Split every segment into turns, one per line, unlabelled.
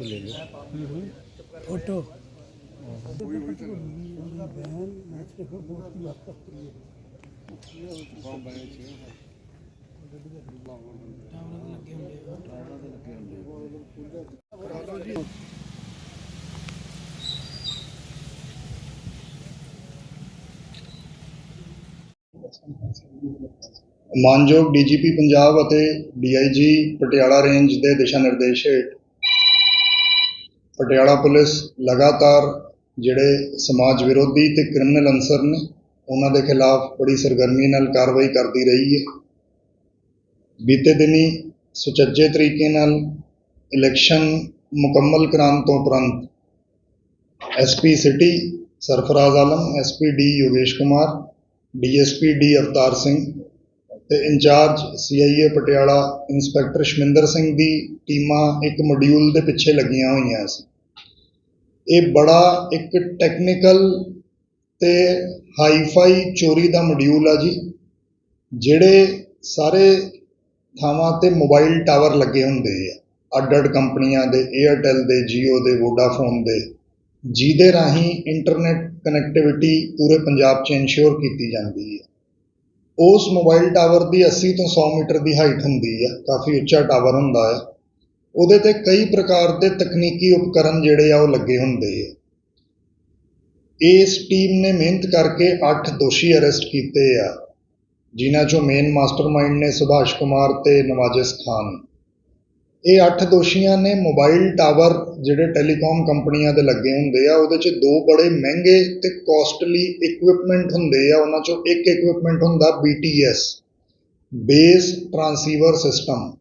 Photo ਲੈ ਲਓ
photo
ਮਾਨਯੋਗ ਡੀਜੀਪੀ ਪੰਜਾਬ ਅਤੇ ਡੀਆਈਜੀ ਪਟਿਆਲਾ ਰੇਂਜ ਦੇ ਦਿਸ਼ਾ ਨਿਰਦੇਸ਼ ਹੇਠ ਪਟਿਆਲਾ ਪੁਲਿਸ ਲਗਾਤਾਰ ਜਿਹੜੇ ਸਮਾਜ ਵਿਰੋਧੀ ਤੇ ਕ੍ਰਿਮੀਨਲ ਅਨਸਰ ਨੇ, ਉਹਨਾਂ ਦੇ ਖਿਲਾਫ ਬੜੀ ਸਰਗਰਮੀ ਨਾਲ ਕਾਰਵਾਈ ਕਰਦੀ ਰਹੀ ਹੈ। ਬੀਤੇ ਦਿਨੀ ਸੁਚੱਜੇ ਤਰੀਕੇ ਨਾਲ ਇਲੈਕਸ਼ਨ ਮੁਕੰਮਲ ਕਰਾਉਣ ਤੋਂ ਉਪਰੰਤ SP city Sarfaraz Alam SP D Yogesh Kumar DSP D Avtar Singh ਤੇ incharge CIA Patiala inspector Shaminder Singh ਦੀ ਟੀਮਾਂ ਇੱਕ ਮੋਡਿਊਲ ਦੇ ਪਿੱਛੇ ਲੱਗੀਆਂ ਹੋਈਆਂ ਸੀ। ਇਹ ਬੜਾ ਇੱਕ ਟੈਕਨੀਕਲ ਤੇ ਹਾਈਫਾਈ ਚੋਰੀ ਦਾ ਮੋਡਿਊਲ ਆ ਜੀ, ਜਿਹੜੇ ਸਾਰੇ ਥਾਵਾਂ ਤੇ ਮੋਬਾਈਲ ਟਾਵਰ ਲੱਗੇ ਹੁੰਦੇ ਆ। ਅੱਡ-ਅੱਡ ਕੰਪਨੀਆਂ ਦੇ 에ਅਰਟੈਲ ਦੇ, Jio ਦੇ, Vodafone ਦੇ, ਜਿਹਦੇ ਰਾਹੀਂ ਇੰਟਰਨੈਟ ਕਨੈਕਟੀਵਿਟੀ ਪੂਰੇ ਪੰਜਾਬ 'ਚ ਇਨਸ਼ੋਰ ਕੀਤੀ ਜਾਂਦੀ ਹੈ ਉਸ ਮੋਬਾਈਲ ਟਾਵਰ ਦੀ 80 ਤੋਂ 100 ਮੀਟਰ ਦੀ ਹਾਈਟ ਹੁੰਦੀ ਆ, ਕਾਫੀ ਉੱਚਾ ਟਾਵਰ ਹੁੰਦਾ ਆ। ਉਹਦੇ ਤੇ ਕਈ ਪ੍ਰਕਾਰ ਦੇ ਤਕਨੀਕੀ ਉਪਕਰਨ ਜਿਹੜੇ ਆ ਉਹ ਲੱਗੇ ਹੁੰਦੇ ਆ। ਇਸ ਟੀਮ ਨੇ ਮਿਹਨਤ ਕਰਕੇ 8 ਦੋਸ਼ੀ ਅਰੈਸਟ ਕੀਤੇ ਆ, ਜਿਨ੍ਹਾਂ ਚੋਂ ਮੇਨ ਮਾਸਟਰਮਾਈਂਡ ਨੇ ਸੁਭਾਸ਼ ਕੁਮਾਰ ਤੇ ਨਵਾਜ਼ਿਸ ਖਾਨ। ਇਹ ਅੱਠ ਦੋਸ਼ੀਆਂ ਨੇ ਮੋਬਾਈਲ ਟਾਵਰ ਜਿਹੜੇ ਟੈਲੀਕਾਮ ਕੰਪਨੀਆਂ ਦੇ ਲੱਗੇ ਹੁੰਦੇ ਆ, ਉਹਦੇ 'ਚ ਦੋ ਬੜੇ ਮਹਿੰਗੇ ਤੇ ਕੋਸਟਲੀ ਇਕਵਿਪਮੈਂਟ ਹੁੰਦੇ ਆ, ਉਹਨਾਂ 'ਚੋਂ ਇੱਕ ਇਕਵਿਪਮੈਂਟ ਹੁੰਦਾ BTS ਬੇਸ ਟਰਾਂਸੀਵਰ ਸਿਸਟਮ।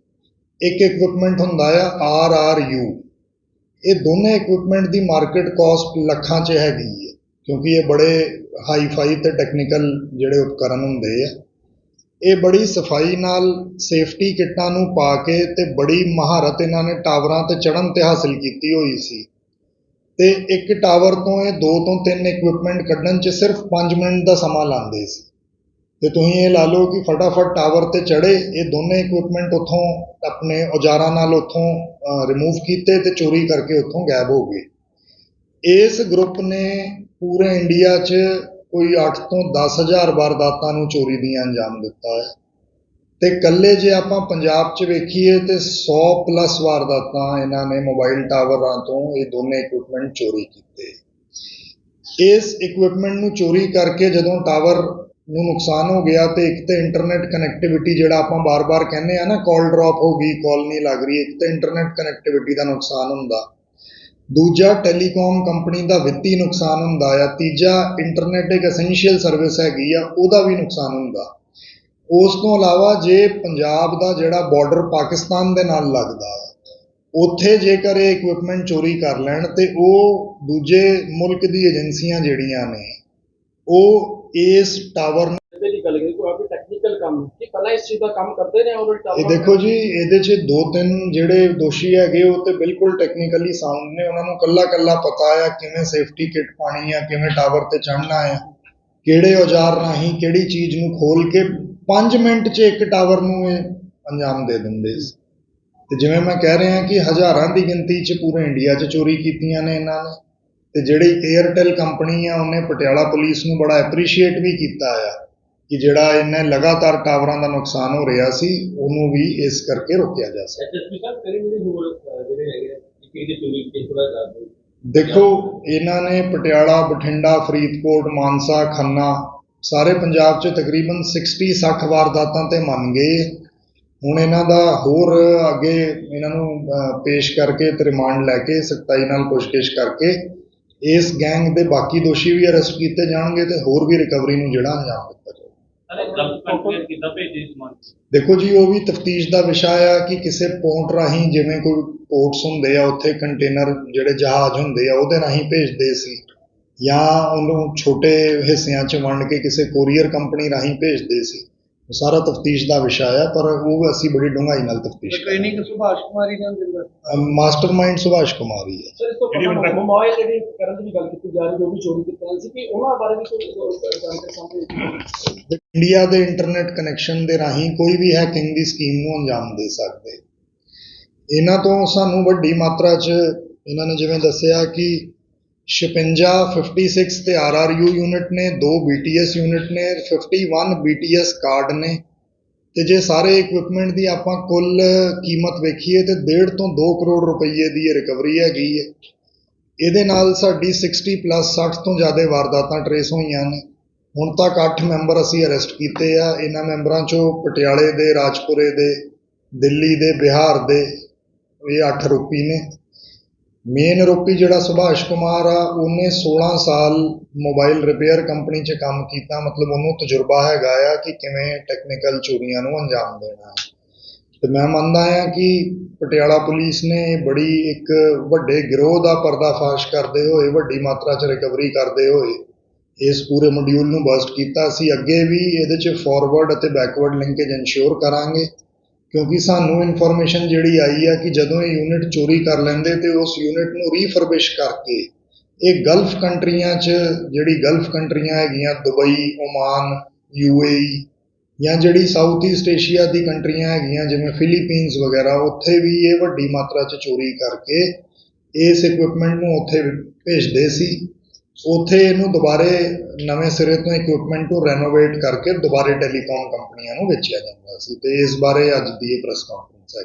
ਇੱਕ ਇਕਵਿਪਮੈਂਟ ਹੁੰਦਾ ਆ RRU ਇਹ ਦੋਨੇ ਇਕਵਿਪਮੈਂਟ ਦੀ ਮਾਰਕੀਟ ਕਾਸਟ ਲੱਖਾਂ 'ਚ ਹੈਗੀ ਹੈ ਕਿਉਂਕਿ ਇਹ ਬੜੇ ਹਾਈ ਫਾਈ ਤੇ ਟੈਕਨੀਕਲ ਜਿਹੜੇ ਉਪਕਰਨ ਹੁੰਦੇ ਆ। ਇਹ ਬੜੀ ਸਫ਼ਾਈ ਨਾਲ ਸੇਫਟੀ ਕਿੱਟਾਂ ਨੂੰ ਪਾ ਕੇ ਤੇ ਬੜੀ ਮਹਾਰਤ ਇਹਨਾਂ ਨੇ ਟਾਵਰਾਂ ਤੇ ਚੜ੍ਹਨ ਤੇ ਹਾਸਲ ਕੀਤੀ ਹੋਈ ਸੀ। ਤੇ ਇੱਕ ਟਾਵਰ ਤੋਂ ਇਹ ਦੋ ਤੋਂ ਤਿੰਨ ਇਕਵਿਪਮੈਂਟ ਕੱਢਣ 'ਚ ਸਿਰਫ 5 ਮਿੰਟ ਦਾ ਸਮਾਂ ਲਾਉਂਦੇ ਸੀ। ਤੇ ਤੁਸੀਂ ਇਹ ਲਾ ਲਓ ਕਿ ਫਟਾਫਟ ਟਾਵਰ ਤੇ ਚੜ੍ਹੇ, ਇਹ ਦੋਨੇ ਇਕਵਿਪਮੈਂਟ ਉੱਥੋਂ ਆਪਣੇ ਔਜ਼ਾਰਾਂ ਨਾਲ ਉੱਥੋਂ ਰਿਮੂਵ ਕੀਤੇ ਤੇ ਚੋਰੀ ਕਰਕੇ ਉੱਥੋਂ ਗਾਇਬ ਹੋ ਗਏ। ਇਸ ਗਰੁੱਪ ਨੇ ਪੂਰੇ ਇੰਡੀਆ 'ਚ ਕੋਈ 8 ਤੋਂ 10000 ਵਾਰਦਾਤਾਂ ਨੂੰ ਚੋਰੀ ਦੀਆਂ ਅੰਜਾਮ ਦਿੱਤਾ ਹੈ। ਤੇ ਕੱਲੇ ਜੇ ਆਪਾਂ ਪੰਜਾਬ 'ਚ ਵੇਖੀਏ ਤੇ 100 ਪਲੱਸ ਵਾਰਦਾਤਾਂ ਇਹਨਾਂ ਨੇ ਮੋਬਾਈਲ ਟਾਵਰਾਂ ਤੋਂ ਇਹ ਦੋਨੇ ਇਕਵਿਪਮੈਂਟ ਚੋਰੀ ਕੀਤੇ। ਇਸ ਇਕਵਿਪਮੈਂਟ ਨੂੰ ਚੋਰੀ ਕਰਕੇ ਜਦੋਂ ਟਾਵਰ ਨੂੰ ਨੁਕਸਾਨ ਹੋ ਗਿਆ ਤੇ ਇੱਕ ਤੇ ਇੰਟਰਨੈਟ ਕਨੈਕਟੀਵਿਟੀ ਜਿਹੜਾ ਆਪਾਂ ਬਾਰ-ਬਾਰ ਕਹਿੰਦੇ ਆ ਨਾ ਕਾਲ ਡ੍ਰੌਪ ਹੋ ਗਈ ਕਾਲ ਨਹੀਂ ਲੱਗ ਰਹੀ, ਇੱਕ ਤੇ ਇੰਟਰਨੈਟ ਕਨੈਕਟੀਵਿਟੀ ਦਾ ਨੁਕਸਾਨ ਹੁੰਦਾ। ਦੂਜਾ ਟੈਲੀਕਾਮ ਕੰਪਨੀ ਦਾ ਵਿੱਤੀ ਨੁਕਸਾਨ ਹੁੰਦਾ ਆ, ਤੀਜਾ ਇੰਟਰਨੈਟ ਇੱਕ ਐਸੈਂਸ਼ੀਅਲ ਸਰਵਿਸ ਹੈਗੀ ਆ, ਉਹਦਾ ਵੀ ਨੁਕਸਾਨ ਹੁੰਦਾ। ਉਸ ਤੋਂ ਇਲਾਵਾ ਜੇ ਪੰਜਾਬ ਦਾ ਜਿਹੜਾ ਬਾਰਡਰ ਪਾਕਿਸਤਾਨ ਦੇ ਨਾਲ ਲੱਗਦਾ ਹੈ ਉੱਥੇ ਜੇਕਰ ਇਹ ਇਕਵਿਪਮੈਂਟ ਚੋਰੀ ਕਰ ਲੈਣ ਤੇ ਉਹ ਦੂਜੇ ਮੁਲਕ ਦੀ ਏਜੰਸੀਆਂ ਜਿਹੜੀਆਂ ਨੇ, ਉਹ ਇਸ ਟਾਵਰ
ਇਹਦੇ ਦੀ ਗੱਲ ਕਰੀ ਕੋਈ ਆਪੇ ਟੈਕਨੀਕਲ ਕੰਮ ਕਿ ਪਹਿਲਾਂ ਇਸ ਚੀਜ਼ ਦਾ ਕੰਮ ਕਰਦੇ ਨੇ ਔਰ
ਇਹ ਦੇਖੋ ਜੀ, ਇਹਦੇ 'ਚ ਦੋ ਤਿੰਨ ਜਿਹੜੇ ਦੋਸ਼ੀ ਹੈਗੇ, ਉਹ ਤੇ ਬਿਲਕੁਲ ਟੈਕਨੀਕਲੀ ਸਾਊਂਡ ਨੇ। ਉਹਨਾਂ ਨੂੰ ਕੱਲਾ ਕੱਲਾ ਪਤਾ ਆ ਕਿਵੇਂ ਸੇਫਟੀ ਕਿਟ ਪਾਣੀ ਆ, ਕਿਵੇਂ ਟਾਵਰ ਤੇ ਚੜ੍ਹਨਾ ਆ, ਕਿਹੜੇ ਔਜ਼ਾਰ ਰਾਹੀਂ ਕਿਹੜੀ ਚੀਜ਼ ਨੂੰ ਖੋਲ ਕੇ 5 ਮਿੰਟ 'ਚ ਇੱਕ ਟਾਵਰ ਨੂੰ ਇਹ ਅੰਜਾਮ ਦੇ ਦਿੰਦੇ ਤੇ ਜਿਵੇਂ ਮੈਂ ਕਹਿ ਰਿਹਾ ਕਿ ਹਜ਼ਾਰਾਂ ਦੀ ਗਿਣਤੀ 'ਚ ਪੂਰੇ ਇੰਡੀਆ 'ਚ ਚੋਰੀ ਕੀਤੀਆਂ ਨੇ ਇਹਨਾਂ ਨੇ। ਤੇ ਜਿਹੜੀ 에ਅਰਟੈਲ ਕੰਪਨੀ ਆ, ਉਹਨੇ ਪਟਿਆਲਾ ਪੁਲਿਸ ਨੂੰ ਬੜਾ ਐਪਰੀਸ਼ੀਏਟ ਵੀ ਕੀਤਾ ਆ। ਕਿ ਜਿਹੜਾ ਇਹਨੇ ਲਗਾਤਾਰ ਟਾਵਰਾਂ ਦਾ ਨੁਕਸਾਨ ਹੋ ਰਿਹਾ ਸੀ ਉਹਨੂੰ ਵੀ ਇਸ ਕਰਕੇ ਰੋਕਿਆ ਜਾ ਸਕੇ।
ਐਸਐਸਪੀ ਸਾਹਿਬ ਕਰੀ ਜਿਹੜੇ ਹੋਰ ਅਹ, ਜਿਹੜੇ ਹੈਗੇ ਆ, ਇੱਕ ਇਹਦੇ ਚੋਰੀ ਤੇ ਥੋੜਾ ਦੱਸ ਦਿਓ।
ਦੇਖੋ ਇਹਨਾਂ ਨੇ ਪਟਿਆਲਾ ਬਠਿੰਡਾ ਫਰੀਦਕੋਟ ਮਾਨਸਾ ਖੰਨਾ ਸਾਰੇ ਪੰਜਾਬ 'ਚ ਤਕਰੀਬਨ 60 60 ਵਾਰਦਾਤਾਂ ਤੇ ਮੰਨ ਗਏ। ਹੁਣ ਇਹਨਾਂ ਦਾ ਹੋਰ ਅੱਗੇ ਇਹਨਾਂ ਨੂੰ ਪੇਸ਼ ਕਰਕੇ ਤੇ ਰਿਮਾਂਡ ਲੈ ਕੇ ਸਖਤਾਈ ਨਾਲ ਪੁੱਛਗਿੱਛ ਕਰਕੇ ਇਸ ਗੈਂਗ ਦੇ ਬਾਕੀ ਦੋਸ਼ੀ ਵੀ ਅਰੈਸਟ ਕੀਤੇ ਜਾਣਗੇ ਤੇ ਹੋਰ ਵੀ ਰਿਕਵਰੀ ਨੂੰ ਜਿਹੜਾ ਅੰਜਾਮ ਦਿੱਤਾ ਜਾਊਗਾ ਦੇਖੋ ਜੀ ਉਹ ਵੀ ਤਫਤੀਸ਼ ਦਾ ਵਿਸ਼ਾ ਆ ਕਿ ਕਿਸੇ ਪੋਰਟ ਰਾਹੀਂ ਜਿਵੇਂ ਕੋਈ ਪੋਰਟਸ ਹੁੰਦੇ ਆ ਉੱਥੇ ਕੰਟੇਨਰ ਜਿਹੜੇ ਜਹਾਜ਼ ਹੁੰਦੇ ਆ ਉਹਦੇ ਰਾਹੀਂ ਭੇਜਦੇ ਸੀ। ਜਾਂ ਉਹਨੂੰ ਛੋਟੇ ਹਿੱਸਿਆਂ 'ਚ ਵੰਡ ਕੇ ਕਿਸੇ ਕੋਰੀਅਰ ਕੰਪਨੀ ਰਾਹੀਂ ਭੇਜਦੇ ਸੀ। ਸਾਰਾ ਤਫਤੀਸ਼ ਦਾ ਵਿਸ਼ਾ ਆ ਪਰ ਉਹ ਅਸੀਂ ਬੜੀ ਡੂੰਘਾਈ ਨਾਲ ਤਫਤੀਸ਼
ਟ੍ਰੇਨਿੰਗ ਸੁਭਾਸ਼ ਕੁਮਾਰੀ ਨਾਲ ਦਿੰਦਾ
ਮਾਸਟਰਮਾਈਂਡ ਸੁਭਾਸ਼ ਕੁਮਾਰੀ ਹੈ
ਸਰ ਇਸ ਤੋਂ ਪਹਿਲਾਂ ਮੋਬਾਈਲ ਜਿਹੜੀ ਕਰਨ ਦੀ ਗੱਲ ਕੀਤੀ ਜਾ ਰਹੀ ਜੋ ਵੀ ਚੋਰੀ ਕੀਤੇ ਸੀ ਕਿ ਉਹਨਾਂ ਬਾਰੇ ਵੀ ਕੋਈ ਜਾਣਕਾਰੀ ਸਾਹਮਣੇ
ਇੰਡੀਆ ਦੇ ਇੰਟਰਨੈਟ ਕਨੈਕਸ਼ਨ ਦੇ ਰਾਹੀਂ ਕੋਈ ਵੀ ਹੈਕਿੰਗ ਦੀ ਸਕੀਮ ਨੂੰ ਅੰਜਾਮ ਦੇ ਸਕਦੇ। ਇਹਨਾਂ ਤੋਂ ਸਾਨੂੰ ਵੱਡੀ ਮਾਤਰਾ 'ਚ ਇਹਨਾਂ ਨੇ ਜਿਵੇਂ ਦੱਸਿਆ ਕਿ 56 56 ਤੇ ਯੂ ਯੂਨਿਟ ਨੇ, ਦੋ ਬੀ ਟੀ ਬੀਟੀਐਸ ਯੂਨਿਟ ਨੇ 51 ਬੀਟੀਐਸ ਕਾਰਡ ਨੇ। ਤੇ ਜੇ ਸਾਰੇ ਇਕਵਿਪਮੈਂਟ ਦੀ ਆਪਾਂ ਕੁੱਲ ਕੀਮਤ ਵੇਖੀਏ ਤੇ 1.5 ਤੋਂ 2 ਕਰੋੜ ਰੁਪਏ ਦੀ ਇਹ ਰਿਕਵਰੀ ਹੈਗੀ ਹੈ। ਇਹਦੇ ਨਾਲ ਸਾਡੀ 60 ਪਲੱਸ 60 ਤੋਂ ਜ਼ਿਆਦਾ ਵਾਰਦਾਤਾਂ ਟਰੇਸ ਹੋਈਆਂ ਨੇ। ਹੁਣ ਤੱਕ 8 ਮੈਂਬਰ ਅਸੀਂ ਅਰੈਸਟ ਕੀਤੇ ਆ। ਇਹਨਾਂ ਮੈਂਬਰਾਂ ਚੋਂ ਪਟਿਆਲੇ ਦੇ, ਰਾਜਪੁਰੇ ਦੇ, ਦਿੱਲੀ ਦੇ, ਬਿਹਾਰ ਦੇ, ਇਹ 8 ਆਰੋਪੀ ਨੇ। ਮੇਨ ਆਰੋਪੀ ਜਿਹੜਾ ਸੁਭਾਸ਼ ਕੁਮਾਰ ਆ, ਉਹਨੇ 16 ਸਾਲ ਮੋਬਾਈਲ ਰਿਪੇਅਰ ਕੰਪਨੀ 'ਚ ਕੰਮ ਕੀਤਾ। ਮਤਲਬ ਉਹਨੂੰ ਤਜਰਬਾ ਹੈਗਾ ਆ ਕਿ ਕਿਵੇਂ ਟੈਕਨੀਕਲ ਚੋਰੀਆਂ ਨੂੰ ਅੰਜਾਮ ਦੇਣਾ ਹੈ। ਤੇ ਮੈਂ ਮੰਨਦਾ ਹਾਂ ਕਿ ਪਟਿਆਲਾ ਪੁਲਿਸ ਨੇ ਬੜੀ ਇੱਕ ਵੱਡੇ ਗਿਰੋਹ ਦਾ ਪਰਦਾਫਾਸ਼ ਕਰਦੇ ਹੋਏ, ਵੱਡੀ ਮਾਤਰਾ 'ਚ ਰਿਕਵਰੀ ਕਰਦੇ ਹੋਏ ਇਸ ਪੂਰੇ ਮੋਡਿਊਲ ਨੂੰ ਬਸਟ ਕੀਤਾ। ਅਸੀਂ ਅੱਗੇ ਵੀ ਇਹਦੇ 'ਚ ਫਾਰਵਰਡ ਅਤੇ ਬੈਕਵਰਡ ਲਿੰਕੇਜ ਇਨਸ਼ੋਰ ਕਰਾਂਗੇ। ਕਿਉਂਕਿ ਸਾਨੂੰ ਇਨਫੋਰਮੇਸ਼ਨ ਜਿਹੜੀ ਆਈ ਆ ਕਿ ਜਦੋਂ ਇਹ ਯੂਨਿਟ ਚੋਰੀ ਕਰ ਲੈਂਦੇ ਤੇ ਉਸ ਯੂਨਿਟ ਨੂੰ ਰੀਫਰਬਿਸ਼ ਕਰਕੇ ਇਹ ਗਲਫ ਕੰਟਰੀਆਂ 'ਚ ਜਿਹੜੀ ਗਲਫ ਕੰਟਰੀਆਂ ਹੈਗੀਆਂ, ਦੁਬਈ, ਓਮਾਨ ਯੂਏਈ ਜਾਂ ਜਿਹੜੀ ਸਾਊਥ ਈਸਟ ਏਸ਼ੀਆ ਦੀ ਕੰਟਰੀਆਂ ਹੈਗੀਆਂ, ਜਿਵੇਂ ਫਿਲੀਪੀਨਸ ਵਗੈਰਾ, ਉੱਥੇ ਵੀ ਇਹ ਵੱਡੀ ਮਾਤਰਾ 'ਚ ਚੋਰੀ ਕਰਕੇ ਇਸ ਇਕਵਿਪਮੈਂਟ ਨੂੰ ਉੱਥੇ ਭੇਜਦੇ ਸੀ। ਉੱਥੇ ਇਹਨੂੰ ਦੁਬਾਰੇ ਨਵੇਂ ਸਿਰੇ ਤੋਂ ਇਕਵਿਪਮੈਂਟ ਨੂੰ ਰੈਨੋਵੇਟ ਕਰਕੇ ਦੁਬਾਰੇ ਟੈਲੀਕਾਮ ਕੰਪਨੀਆਂ ਨੂੰ ਵੇਚਿਆ ਜਾਂਦਾ ਸੀ ਤੇ ਇਸ ਬਾਰੇ ਅੱਜ ਦੀ ਇਹ ਪ੍ਰੈਸ ਕਾਨਫਰੰਸ ਹੈ।